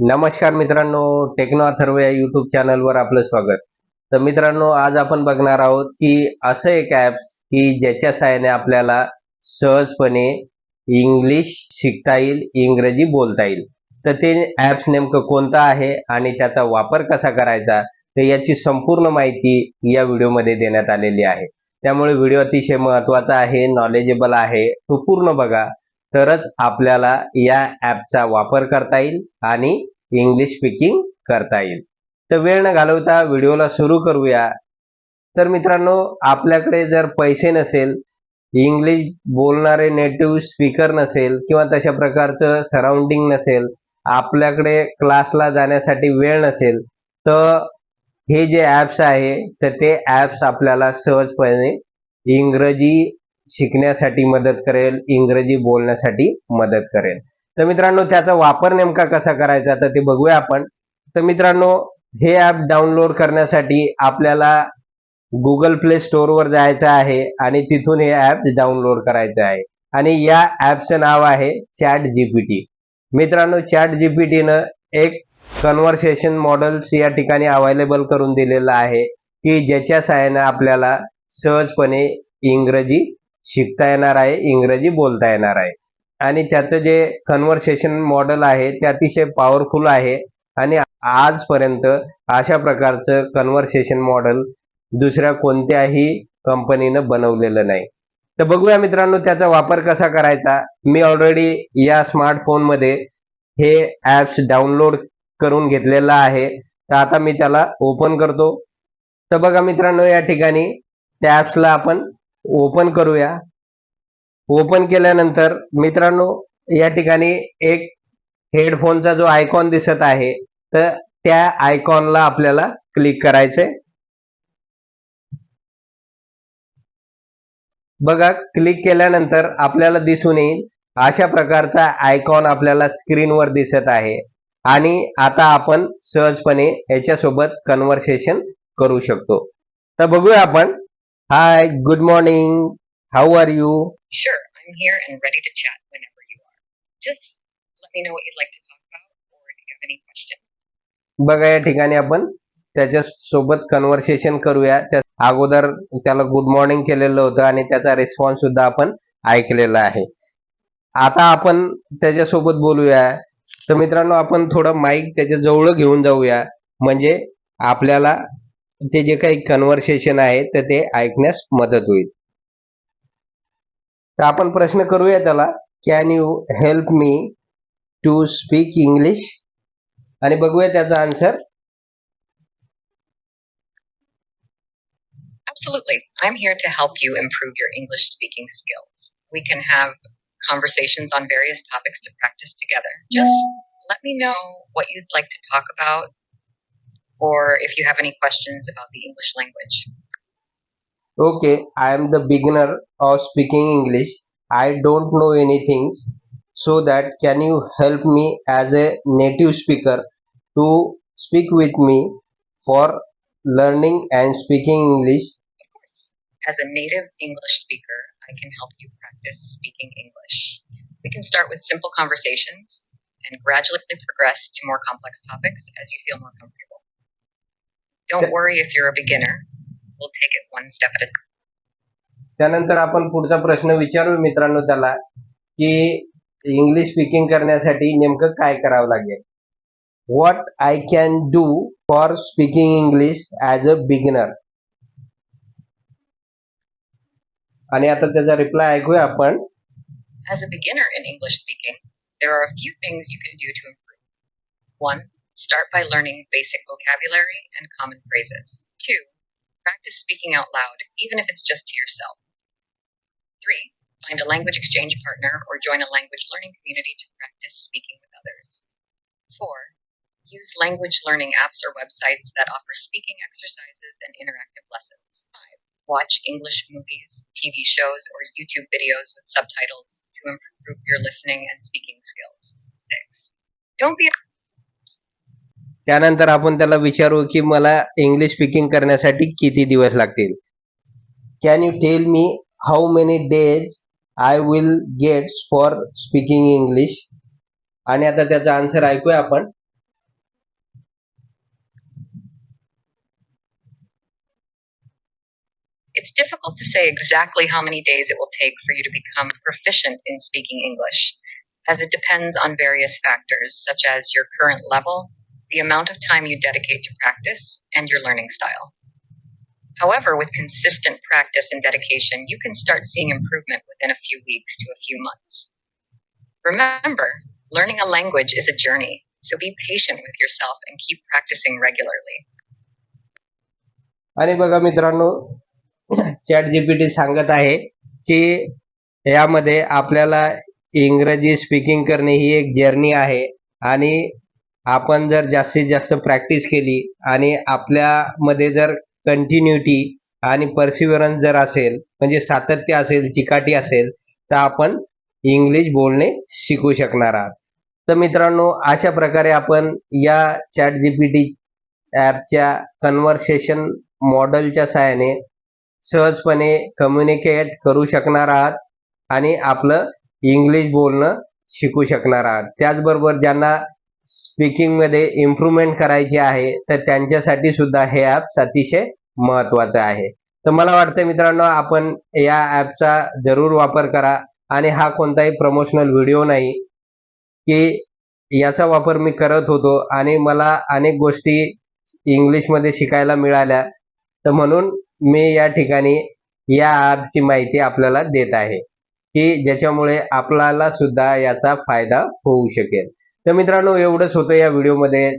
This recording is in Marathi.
नमस्कार मित्रांनो टेक्नो अथर्व या युट्यूब चॅनलवर आपलं स्वागत. तर मित्रांनो आज आपण बघणार आहोत की असं एक ॲप्स की ज्याच्या सहाय्याने आपल्याला सहजपणे इंग्लिश शिकता येईल इंग्रजी बोलता येईल. तर ते ॲप्स नेमकं कोणतं आहे आणि त्याचा वापर कसा करायचा तर याची संपूर्ण माहिती या व्हिडिओमध्ये देण्यात आलेली आहे. त्यामुळे व्हिडिओ अतिशय महत्त्वाचा आहे नॉलेजेबल आहे तो पूर्ण बघा. तरच आपल्याला या ॲपचा वापर करता येईल आणि इंग्लिश स्पीकिंग करता येईल. तर वेळ न घालवता व्हिडिओला सुरू करूया. तर मित्रांनो आपल्याकडे जर पैसे नसेल इंग्लिश बोलणारे नेटिव्ह स्पीकर नसेल किंवा तशा प्रकारचं सराउंडिंग नसेल आपल्याकडे क्लासला जाण्यासाठी वेळ नसेल तर हे जे ॲप्स आहे तर ते ॲप्स आपल्याला सहजपणे इंग्रजी शिकण्यासाठी मदत करेल इंग्रजी बोलण्यासाठी मदत करेल. तर मित्रांनो त्याचा वापर नेमका कसा करायचा तर ते बघूया आपण. तर मित्रांनो हे ॲप डाउनलोड करण्यासाठी आपल्याला गुगल प्ले स्टोअरवर जायचं आहे आणि तिथून हे ॲप डाउनलोड करायचं आहे. आणि या ॲपचं नाव आहे चॅट जीपीटी मित्रांनो चॅट जीपीटीनं एक कन्व्हर्सेशन मॉडेल्स या ठिकाणी अवेलेबल करून दिलेलं आहे की ज्याच्या सहाय्याने आपल्याला सहजपणे इंग्रजी शिकता येणार आहे इंग्रजी बोलता येणार आहे. आणि त्याचं जे कन्व्हर्सेशन मॉडेल आहे ते अतिशय पॉवरफुल आहे. आणि आजपर्यंत अशा प्रकारचं कन्व्हर्सेशन मॉडेल दुसऱ्या कोणत्याही कंपनीनं बनवलेलं नाही. तर बघूया मित्रांनो त्याचा वापर कसा करायचा? मी ऑलरेडी या स्मार्टफोनमध्ये हे ॲप्स डाउनलोड करून घेतलेलं आहे. तर आता मी त्याला ओपन करतो. तर बघा मित्रांनो या ठिकाणी त्या ॲप्सला आपण ओपन करूया. ओपन केल्यानंतर मित्रांनो या ठिकाणी एक हेडफोनचा जो आयकॉन दिसत आहे तर त्या आयकॉनला आपल्याला क्लिक करायचंय. बघा क्लिक केल्यानंतर आपल्याला दिसून येईल अशा प्रकारचा आयकॉन आपल्याला स्क्रीनवर दिसत आहे. आणि आता आपण सहजपणे याच्यासोबत कन्व्हर्सेशन करू शकतो. तर बघूया आपण hi good morning how are you Sure, I'm here and ready to chat whenever you are. Just let me know what you'd like to talk about or if you have any questions. बघा या ठिकाणी आपण त्याच्या सोबत कन्व्हर्सेशन करूया. त्या अगोदर त्याला गुड मॉर्निंग केलेलं होतं आणि त्याचा रिस्पॉन्स सुद्धा आपण ऐकलेला आहे. आता आपण त्याच्यासोबत बोलूया. तर मित्रांनो आपण थोडं माईक त्याच्याजवळ घेऊन जाऊया. म्हणजे आपल्याला ते जे काही कन्व्हर्सेशन आहे तर ते ऐकण्यास मदत होईल तर आपण प्रश्न करूया त्याला can you help me to speak English आणि बघूया त्याचा answer Absolutely. I'm here to help you improve your English speaking skills. We can have conversations on various topics to practice together. Just let me know what you'd like to talk about or if you have any questions about the English language. Okay, I am the beginner of speaking English. I don't know anything. So that can you help me as a native speaker to speak with me for learning and speaking English? Of course, as a native English speaker, I can help you practice speaking English. We can start with simple conversations and gradually progress to more complex topics as you feel more comfortable. don't worry if you're a beginner. We'll take it one step at a time. त्यानंतर आपण पुढचा प्रश्न विचारू मित्रांनो त्याला की इंग्लिश स्पीकिंग करण्यासाठी नेमकं काय करावं लागेल? What I can do for speaking English as a beginner आणि आता त्याचा रिप्लाय ऐकूया आपण. As a beginner in English speaking there are few things you can do to improve one start by learning basic vocabulary and common phrases. Two, practice speaking out loud, even if it's just to yourself. Three, find a language exchange partner or join a language learning community to practice speaking with others. Four, use language learning apps or websites that offer speaking exercises and interactive lessons. Five, watch English movies, TV shows, or YouTube videos with subtitles to improve your listening and speaking skills. Six, don't be त्यानंतर आपण त्याला विचारू की मला इंग्लिश स्पीकिंग करण्यासाठी किती दिवस लागतील can you tell me how many days I will get for speaking English आणि आता त्याचा आन्सर ऐकूया आपण It's difficult to say exactly how many days it will take for you to become proficient in speaking English, as it depends on various factors such as your current level, the amount of time you dedicate to practice, and your learning style. However, with consistent practice and dedication, you can start seeing improvement within a few weeks to a few months. Remember, learning a language is a journey, so be patient with yourself and keep practicing regularly. आणि बघा मित्रांनो चॅट जीपीटी सांगत आहे की यामध्ये आपल्याला इंग्रजी स्पीकिंग करणे ही एक जर्नी आहे आणि आपण जर जास्तीत जास्त प्रॅक्टिस केली आणि आपल्यामध्ये जर कंटिन्युटी आणि परसिव्हरन्स जर असेल म्हणजे सातत्य असेल चिकाटी असेल तर आपण इंग्लिश बोलणे शिकू शकणार आहात. तर मित्रांनो अशा प्रकारे आपण या चॅट जीपीटी ॲपच्या कन्व्हर्सेशन मॉडेलच्या सहाय्याने सहजपणे कम्युनिकेट करू शकणार आहात आणि आपलं इंग्लिश बोलणं शिकू शकणार आहात. त्याचबरोबर ज्यांना स्पीकिंगमध्ये इम्प्रूव्हमेंट करायची आहे तर त्यांच्यासाठी सुद्धा हे ॲप्स अतिशय महत्त्वाचं आहे. तर मला वाटतं मित्रांनो आपण या ॲपचा जरूर वापर करा आणि हा कोणताही प्रमोशनल व्हिडिओ नाही की याचा वापर मी करत होतो आणि मला अनेक गोष्टी इंग्लिशमध्ये शिकायला मिळाल्या. तर म्हणून मी या ठिकाणी या ॲपची माहिती आपल्याला देत आहे की ज्याच्यामुळे आपल्याला सुद्धा याचा फायदा होऊ शकेल. तर मित्रांनो एवढंच होतं या व्हिडिओमध्ये